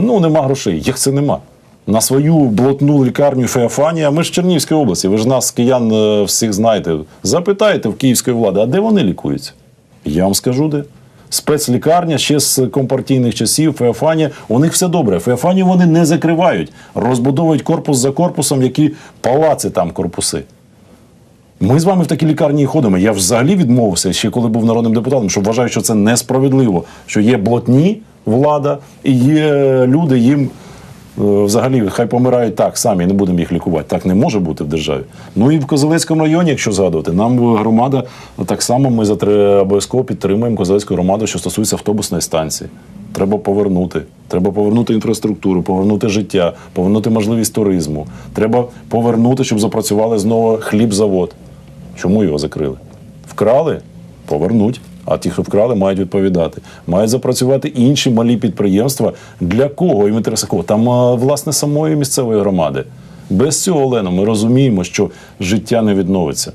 Ну нема грошей. Як це нема? На свою блатну лікарню Феофанія, ми ж з Чернігівської області, ви ж нас, киян, е, всіх знаєте. Запитайте в київської влади, а де вони лікуються? Я вам скажу де. Спецлікарня ще з компартійних часів, Феофанія, у них все добре. Феофанію вони не закривають, розбудовують корпус за корпусом, які палаци там корпуси. Ми з вами в такі лікарні ходимо. Я взагалі відмовився ще коли був народним депутатом, що вважаю, що це несправедливо. Що є блатні влада і є люди, їм е, взагалі хай помирають так самі, не будемо їх лікувати. Так не може бути в державі. Ну і в Козелецькому районі, якщо згадувати, нам громада так само ми затри- обов'язково підтримуємо Козелецьку громаду, що стосується автобусної станції. Треба повернути. Треба повернути інфраструктуру, повернути життя, повернути можливість туризму. Треба повернути, щоб запрацювали знову хлібзавод. Чому його закрили? Вкрали? Повернуть. А ті, хто вкрали, мають відповідати. Мають запрацювати інші малі підприємства. Для кого і кого? Там, власне, самої місцевої громади. Без цього, Олено, ми розуміємо, що життя не відновиться.